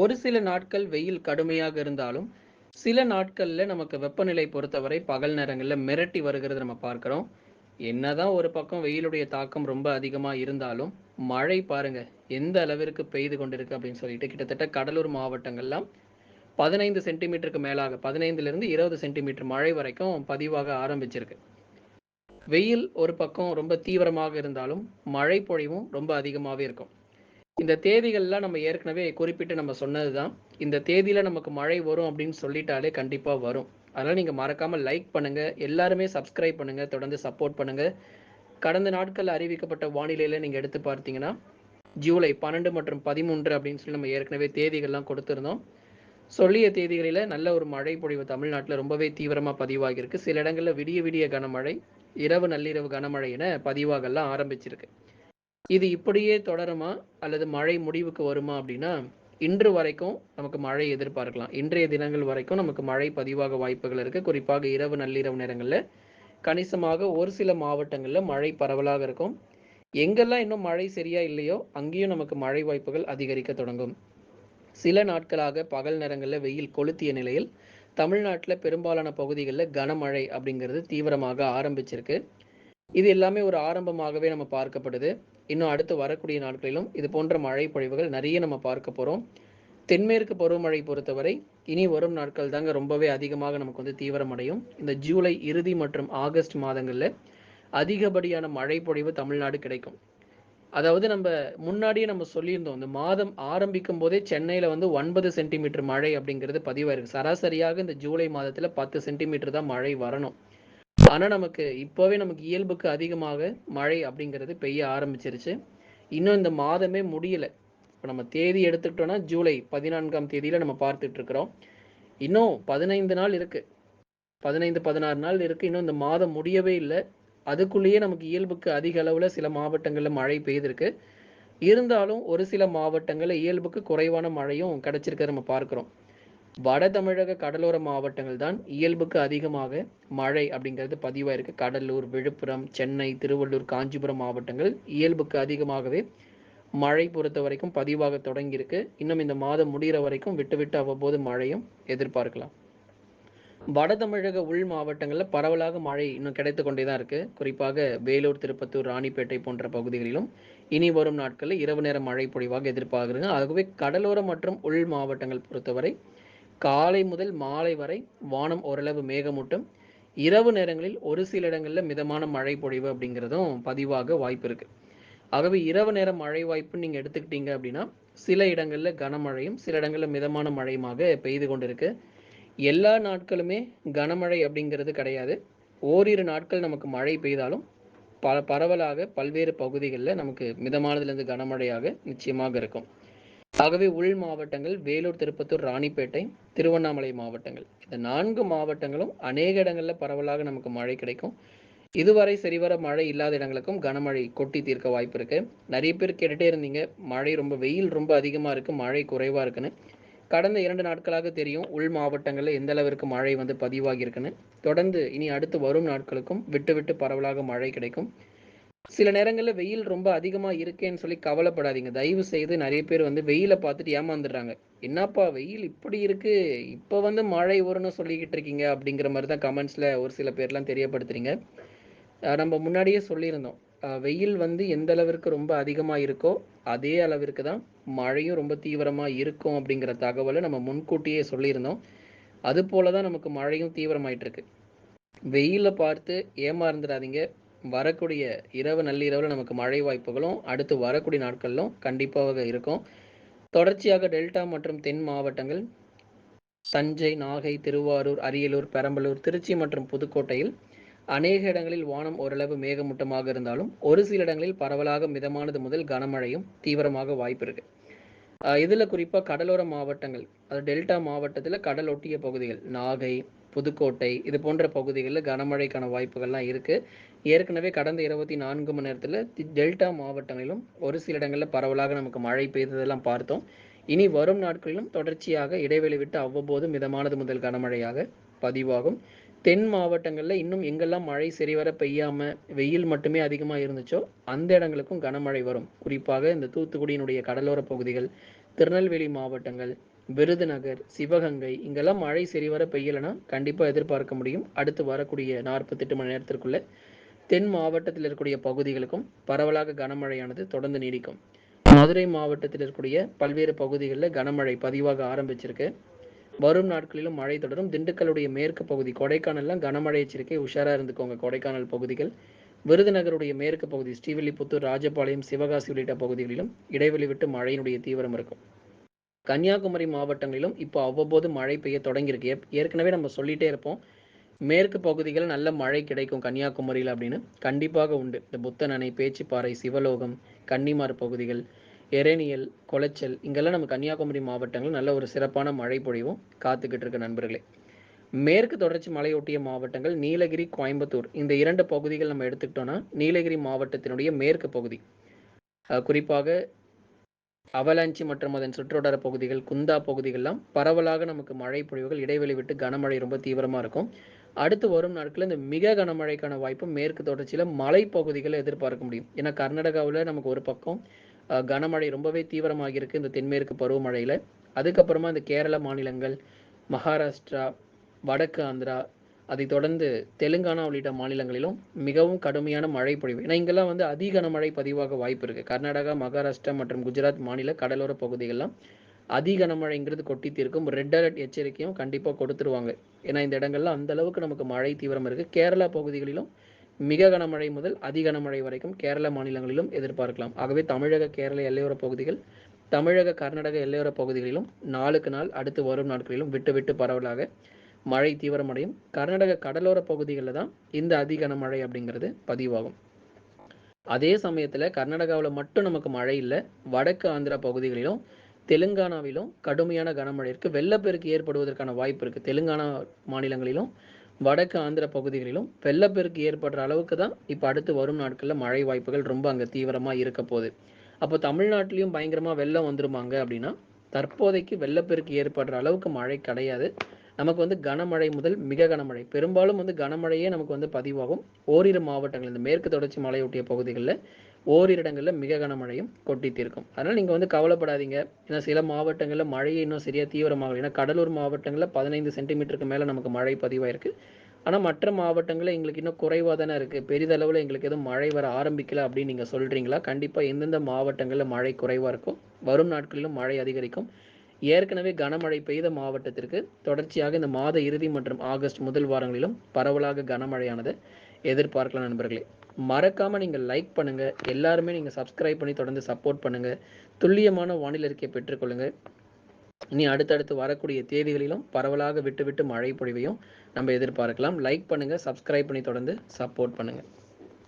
ஒரு சில நாட்கள் வெயில் கடுமையாக இருந்தாலும் சில நாட்களில் நமக்கு வெப்பநிலை பொறுத்தவரை பகல் நேரங்களில் மிரட்டி வருகிறது நம்ம பார்க்குறோம். என்னதான் ஒரு பக்கம் வெயிலுடைய தாக்கம் ரொம்ப அதிகமாக இருந்தாலும் மழை பாருங்க எந்த அளவிற்கு பெய்து கொண்டிருக்கு அப்படின்னு சொல்லிட்டு கிட்டத்தட்ட கடலூர் மாவட்டங்கள்லாம் பதினைந்து சென்டிமீட்டருக்கு மேலாக பதினைந்துலேருந்து இருபது சென்டிமீட்டர் மழை வரைக்கும் பதிவாக ஆரம்பிச்சிருக்கு. வெயில் ஒரு பக்கம் ரொம்ப தீவிரமாக இருந்தாலும் மழை பொழிவும் ரொம்ப அதிகமாகவே இருக்கும். இந்த தேதிகள்லாம் நம்ம ஏற்கனவே குறிப்பிட்டு நம்ம சொன்னதுதான். இந்த தேதியில் நமக்கு மழை வரும் அப்படின்னு சொல்லிட்டாலே கண்டிப்பாக வரும். அதனால் நீங்கள் மறக்காமல் லைக் பண்ணுங்கள் எல்லாருமே சப்ஸ்கிரைப் பண்ணுங்கள் தொடர்ந்து சப்போர்ட் பண்ணுங்கள் கடந்த நாட்கள் அறிவிக்கப்பட்ட வானிலையில் நீங்கள் எடுத்து பார்த்தீங்கன்னா ஜூலை பன்னெண்டு மற்றும் பதிமூன்று அப்படின்னு சொல்லி நம்ம ஏற்கனவே தேதிகள்லாம் கொடுத்துருந்தோம். சொல்லிய தேதிகளில் நல்ல ஒரு மழை பொழிவு தமிழ்நாட்டில் ரொம்பவே தீவிரமாக பதிவாகியிருக்கு. சில இடங்களில் விடிய விடிய கனமழை இரவு நள்ளிரவு கனமழை என பதிவாகலாம் ஆரம்பிச்சிருக்கு. இது இப்படியே தொடருமா? அல்லது மழை முடிவுக்கு வருமா அப்படின்னா இன்று வரைக்கும் நமக்கு மழை எதிர்பார்க்கலாம். இன்றைய தினங்கள் வரைக்கும் நமக்கு மழை பதிவாக வாய்ப்புகள் இருக்கு. குறிப்பாக இரவு நள்ளிரவு நேரங்களில் கணிசமாக ஒரு சில மாவட்டங்களில் மழை பரவலாக இருக்கும். எங்கெல்லாம் இன்னும் மழை சரியா இல்லையோ அங்கேயும் நமக்கு மழை வாய்ப்புகள் அதிகரிக்க தொடங்கும். சில நாட்களாக பகல் நேரங்களில் வெயில் கொளுத்திய நிலையில் தமிழ்நாட்டில் பெரும்பாலான பகுதிகளில் கனமழை அப்படிங்கிறது தீவிரமாக ஆரம்பிச்சிருக்கு. இது எல்லாமே ஒரு ஆரம்பமாகவே நம்ம பார்க்கப்படுது. இன்னும் அடுத்து வரக்கூடிய நாட்களிலும் இது போன்ற மழை பொழிவுகள் நிறைய நம்ம பார்க்க போகிறோம் தென்மேற்கு பருவமழை பொறுத்தவரை இனி வரும் நாட்கள் தாங்க ரொம்பவே அதிகமாக நமக்கு வந்து தீவிரமடையும். இந்த ஜூலை இறுதி மற்றும் ஆகஸ்ட் மாதங்களில் அதிகப்படியான மழை பொழிவு தமிழ்நாடு கிடைக்கும். அதாவது நம்ம முன்னாடியே நம்ம சொல்லியிருந்தோம் இந்த மாதம் ஆரம்பிக்கும் போதே சென்னையில் வந்து ஒன்பது சென்டிமீட்டர் மழை அப்படிங்கிறது பதிவாயிருக்கு. சராசரியாக இந்த ஜூலை மாதத்தில் பத்து சென்டிமீட்டர் தான் மழை வரணும். ஆனா நமக்கு இப்போவே நமக்கு இயல்புக்கு அதிகமாக மழை அப்படிங்கிறது பெய்ய ஆரம்பிச்சிருச்சு. இன்னும் இந்த மாதமே முடியல. இப்போ நம்ம தேதி எடுத்துக்கிட்டோம்னா ஜூலை பதினான்காம் தேதியில நம்ம பார்த்துட்டு இருக்கிறோம். இன்னும் பதினைந்து நாள் இருக்கு. பதினைந்து பதினாறு நாள் இருக்கு. இன்னும் இந்த மாதம் முடியவே இல்லை. அதுக்குள்ளேயே நமக்கு இயல்புக்கு அதிக அளவுல சில மாவட்டங்கள்ல மழை பெய்திருக்கு. இருந்தாலும் ஒரு சில மாவட்டங்களில் இயல்புக்கு குறைவான மழையும் கிடைச்சிருக்க நம்ம பார்க்குறோம். வட தமிழக கடலோர மாவட்டங்கள் தான் இயல்புக்கு அதிகமாக மழை அப்படிங்கிறது பதிவாயிருக்கு. கடலூர் விழுப்புரம் சென்னை திருவள்ளூர் காஞ்சிபுரம் மாவட்டங்கள் இயல்புக்கு அதிகமாகவே மழை பொறுத்த வரைக்கும் பதிவாக தொடங்கியிருக்கு. இன்னும் இந்த மாதம் முடிகிற வரைக்கும் விட்டு விட்டு அவ்வப்போது மழையும் எதிர்பார்க்கலாம். வட தமிழக உள் மாவட்டங்களில் பரவலாக மழை இன்னும் கிடைத்து கொண்டே தான் இருக்கு. குறிப்பாக வேலூர் திருப்பத்தூர் ராணிப்பேட்டை போன்ற பகுதிகளிலும் இனி வரும் நாட்களில் இரவு நேர மழை பொழிவாக எதிர்பார்க்குறாங்க ஆகவே கடலோர மற்றும் உள் மாவட்டங்கள் பொறுத்தவரை காலை முதல் மாலை வரை வானம் ஓரளவு மேகமூட்டம். இரவு நேரங்களில் ஒரு சில இடங்களில் மிதமான மழை பொழிவு அப்படிங்கிறதும் பதிவாக வாய்ப்பு இருக்கு. ஆகவே இரவு நேர மழை வாய்ப்பு நீங்க எடுத்துக்கிட்டீங்க அப்படின்னா சில இடங்களில் கனமழையும் சில இடங்களில் மிதமான மழையுமாக பெய்து கொண்டிருக்கு. எல்லா நாட்களுமே கனமழை அப்படிங்கிறது கிடையாது. ஓரிரு நாட்கள் நமக்கு மழை பெய்தாலும் பல பரவலாக பல்வேறு பகுதிகளில் நமக்கு மிதமானதுலேருந்து கனமழையாக நிச்சயமாக இருக்கும். ஆகவே உள் மாவட்டங்கள் வேலூர் திருப்பத்தூர் ராணிப்பேட்டை திருவண்ணாமலை மாவட்டங்கள். இந்த நான்கு மாவட்டங்களும் அநேக இடங்களில் பரவலாக நமக்கு மழை கிடைக்கும். இதுவரை சரிவர மழை இல்லாத இடங்களுக்கும் கனமழை கொட்டி தீர்க்க வாய்ப்பு இருக்கு. நிறைய பேர் கேட்டுட்டே இருந்தீங்க மழை ரொம்ப வெயில் ரொம்ப அதிகமாக இருக்கு மழை குறைவா இருக்குன்னு. கடந்த இரண்டு நாட்களாக தெரியும் உள் மாவட்டங்களில் எந்த அளவிற்கு மழை வந்து பதிவாகி இருக்குன்னு. தொடர்ந்து இனி அடுத்து வரும் நாட்களுக்கும் விட்டு விட்டு பரவலாக மழை கிடைக்கும். சில நேரங்களில் வெயில் ரொம்ப அதிகமாக இருக்கேன்னு சொல்லி கவலைப்படாதீங்க. தயவு செய்து நிறைய பேர் வந்து வெயிலை பார்த்துட்டு ஏமாந்துடுறாங்க. என்னப்பா வெயில் இப்படி இருக்கு? இப்போ வந்து மழை வரும்னு சொல்லிக்கிட்டு இருக்கீங்க? அப்படிங்கிற மாதிரி தான் கமெண்ட்ஸில் ஒரு சில பேர்லாம் தெரியப்படுத்துறீங்க. நம்ம முன்னாடியே சொல்லியிருந்தோம். வெயில் வந்து எந்த அளவிற்கு ரொம்ப அதிகமாக இருக்கோ அதே அளவிற்கு தான் மழையும் ரொம்ப தீவிரமாக இருக்கும் அப்படிங்கிற தகவலை நம்ம முன்கூட்டியே சொல்லியிருந்தோம். அது போல தான் நமக்கு மழையும் தீவிரமாயிட்டு இருக்கு. வெயிலை பார்த்து ஏமாந்துடாதீங்க. வரக்கூடிய இரவு நள்ளிரவில் நமக்கு மழை வாய்ப்புகளும் அடுத்து வரக்கூடிய நாட்களிலும் கண்டிப்பாக இருக்கும். தொடர்ச்சியாக டெல்டா மற்றும் தென் மாவட்டங்கள் தஞ்சை நாகை திருவாரூர் அரியலூர் பெரம்பலூர் திருச்சி மற்றும் புதுக்கோட்டையில் அநேக இடங்களில் வானம் ஓரளவு மேகமூட்டமாக இருந்தாலும் ஒரு சில இடங்களில் பரவலாக மிதமானது முதல் கனமழையும் தீவிரமாக வாய்ப்பு இருக்கு. இதில் குறிப்பாக கடலோர மாவட்டங்கள் அது டெல்டா மாவட்டத்தில் கடல் ஒட்டிய பகுதிகள் நாகை புதுக்கோட்டை இது போன்ற பகுதிகளில் கனமழைக்கான வாய்ப்புகள்லாம் இருக்குது ஏற்கனவே கடந்த இருபத்தி நான்கு மணி நேரத்தில் டெல்டா மாவட்டங்களிலும் ஒரு சில இடங்களில் பரவலாக நமக்கு மழை பெய்ததெல்லாம் பார்த்தோம். இனி வரும் நாட்களிலும் தொடர்ச்சியாக இடைவெளி விட்டு அவ்வப்போது மிதமானது முதல் கனமழையாக பதிவாகும். தென் மாவட்டங்களில் இன்னும் எங்கெல்லாம் மழை சரிவர பெய்யாம வெயில் மட்டுமே அதிகமாக இருந்துச்சோ அந்த இடங்களுக்கும் கனமழை வரும். குறிப்பாக இந்த தூத்துக்குடியினுடைய கடலோர பகுதிகள் திருநெல்வேலி மாவட்டங்கள் விருதுநகர் சிவகங்கை இங்கெல்லாம் மழை சரிவர பெய்யலைன்னா கண்டிப்பாக எதிர்பார்க்க முடியும். அடுத்து வரக்கூடிய நாற்பத்தெட்டு மணி நேரத்திற்குள்ள தென் மாவட்டத்தில் இருக்கக்கூடிய பகுதிகளுக்கும் பரவலாக கனமழையானது தொடர்ந்து நீடிக்கும். மதுரை மாவட்டத்தில் இருக்கக்கூடிய பல்வேறு பகுதிகளில் கனமழை பதிவாக ஆரம்பிச்சிருக்கு. வரும் நாட்களிலும் மழை தொடரும். திண்டுக்கல்லுடைய மேற்கு பகுதி கொடைக்கானல்லாம் கனமழை எச்சரிக்கை உஷாரா இருந்துக்கோங்க கொடைக்கானல் பகுதிகள். விருதுநகருடைய மேற்கு பகுதி ஸ்ரீவில்லிபுத்தூர் ராஜபாளையம் சிவகாசி உள்ளிட்ட பகுதிகளிலும் இடைவெளி விட்டு மழையினுடைய தீவிரம் இருக்கும். கன்னியாகுமரி மாவட்டங்களிலும் இப்போ அவ்வப்போது மழை பெய்ய தொடங்கியிருக்கு. ஏற்கனவே நம்ம சொல்லிட்டே இருப்போம். மேற்கு பகுதிகள் நல்ல மழை கிடைக்கும் கன்னியாகுமரியில் அப்படின்னு கண்டிப்பாக உண்டு. இந்த புத்தன் அணை பேச்சிப்பாறை சிவலோகம் கன்னிமார் பகுதிகள் எரேனியல் கொளைச்சல் இங்கெல்லாம் நம்ம கன்னியாகுமரி மாவட்டங்கள் நல்ல ஒரு சிறப்பான மழை பொழிவும் காத்துக்கிட்டு இருக்க நண்பர்களே. மேற்கு தொடர்ச்சி மலையொட்டிய மாவட்டங்கள் நீலகிரி கோயம்புத்தூர் இந்த இரண்டு பகுதிகள் நம்ம எடுத்துக்கிட்டோம்னா நீலகிரி மாவட்டத்தினுடைய மேற்கு பகுதி. குறிப்பாக அவலாஞ்சி மற்றும் அதன் சுற்றுவட்டார பகுதிகள் குந்தா பகுதிகள்லாம் பரவலாக நமக்கு மழை பொழிவுகள் இடைவெளி விட்டு கனமழை ரொம்ப தீவிரமாக இருக்கும். அடுத்து வரும் நாட்களில் இந்த மிக கனமழைக்கான வாய்ப்பு மேற்கு தொடர்ச்சியில் மலைப்பகுதிகளை எதிர்பார்க்க முடியும். ஏன்னா கர்நாடகாவில் நமக்கு ஒரு பக்கம் கனமழை ரொம்பவே தீவிரமாக இருக்குது இந்த தென்மேற்கு பருவமழையில். அதுக்கப்புறமா இந்த கேரள மாநிலங்கள் மகாராஷ்டிரா வடக்கு ஆந்திரா அதைத் தொடர்ந்து தெலுங்கானா உள்ளிட்ட மாநிலங்களிலும் மிகவும் கடுமையான மழை பொழிவு. ஏன்னா இங்கெல்லாம் வந்து அதிக கனமழை பதிவாக வாய்ப்பு இருக்குது கர்நாடகா மகாராஷ்டிரா மற்றும் குஜராத் மாநில கடலோர பகுதிகளெலாம் அதிக கனமழைங்கிறது கொட்டி தீர்க்கும் ரெட் அலர்ட் எச்சரிக்கையும் கண்டிப்பாக கொடுத்துருவாங்க. ஏன்னா இந்த இடங்கள்ல அந்த அளவுக்கு நமக்கு மழை தீவிரம் இருக்குது கேரளா பகுதிகளிலும் மிக கனமழை முதல் அதி கனமழை வரைக்கும் கேரள மாநிலங்களிலும் எதிர்பார்க்கலாம். ஆகவே தமிழக கேரள எல்லையோர பகுதிகள் தமிழக கர்நாடக எல்லையோர பகுதிகளிலும் நாளுக்கு நாள் அடுத்து வரும் நாட்களிலும் விட்டு விட்டு பரவலாக மழை தீவிரமடையும். கர்நாடக கடலோர பகுதிகளில் தான் இந்த அதி கனமழை அப்படிங்கிறது பதிவாகும். அதே சமயத்துல கர்நாடகாவுல மட்டும் நமக்கு மழை இல்லை. வடக்கு ஆந்திரா பகுதிகளிலும் தெலுங்கானாவிலும் கடுமையான கனமழை இருக்கு. வெள்ளப்பெருக்கு ஏற்படுவதற்கான வாய்ப்பு இருக்கு. தெலுங்கானா மாநிலங்களிலும் வடக்கு ஆந்திர பகுதிகளிலும் வெள்ளப்பெருக்கு ஏற்படுற அளவுக்கு தான் இப்போ அடுத்து வரும் நாட்களில் மழை வாய்ப்புகள் ரொம்ப அங்கே தீவிரமாக இருக்க போகுது. அப்போ தமிழ்நாட்டிலையும் பயங்கரமாக வெள்ளம் வந்துருமாங்க அப்படின்னா தற்போதைக்கு வெள்ளப்பெருக்கு ஏற்படுற அளவுக்கு மழை கிடையாது. நமக்கு வந்து கனமழை முதல் மிக கனமழை. பெரும்பாலும் வந்து கனமழையே நமக்கு வந்து பதிவாகும். ஓரிரு மாவட்டங்கள் இந்த மேற்கு தொடர்ச்சி மலையொட்டிய பகுதிகளில் ஓரிரு இடங்களில் மிக கனமழையும் கொட்டி தீர்க்கும். அதனால் நீங்கள் வந்து கவலைப்படாதீங்க. ஏன்னா சில மாவட்டங்களில் மழையை இன்னும் சரியாக தீவிரமாகலை. ஏன்னா கடலூர் மாவட்டங்களில் பதினைந்து சென்டிமீட்டருக்கு மேலே நமக்கு மழை பதிவாயிருக்கு. ஆனால் மற்ற மாவட்டங்களில் எங்களுக்கு இன்னும் குறைவாக தானே இருக்குது பெரிதளவில் எங்களுக்கு எதுவும் மழை வர ஆரம்பிக்கல அப்படின்னு நீங்கள் சொல்கிறீங்களா கண்டிப்பாக எந்தெந்த மாவட்டங்களில் மழை குறைவாக இருக்கும்? வரும் நாட்களிலும் மழை அதிகரிக்கும். ஏற்கனவே கனமழை பெய்த மாவட்டத்திற்கு தொடர்ச்சியாக இந்த மாத இறுதி மற்றும் ஆகஸ்ட் முதல் வாரங்களிலும் பரவலாக கனமழையானது எதிர்பார்க்கலாம் நண்பர்களே. மறக்காம நீங்க லைக் பண்ணுங்க. எல்லாருமே நீங்க சப்ஸ்கிரைப் பண்ணி தொடர்ந்து சப்போர்ட் பண்ணுங்க. துல்லியமான வானிலை அறிக்கையை பெற்றுக்கொள்ளுங்க இனி அடுத்தடுத்து வரக்கூடிய தேதிகளிலும் பரவலாக விட்டு விட்டு மழை பொழிவையும் நம்ம எதிர்பார்க்கலாம். லைக் பண்ணுங்க சப்ஸ்கிரைப் பண்ணி தொடர்ந்து சப்போர்ட் பண்ணுங்க.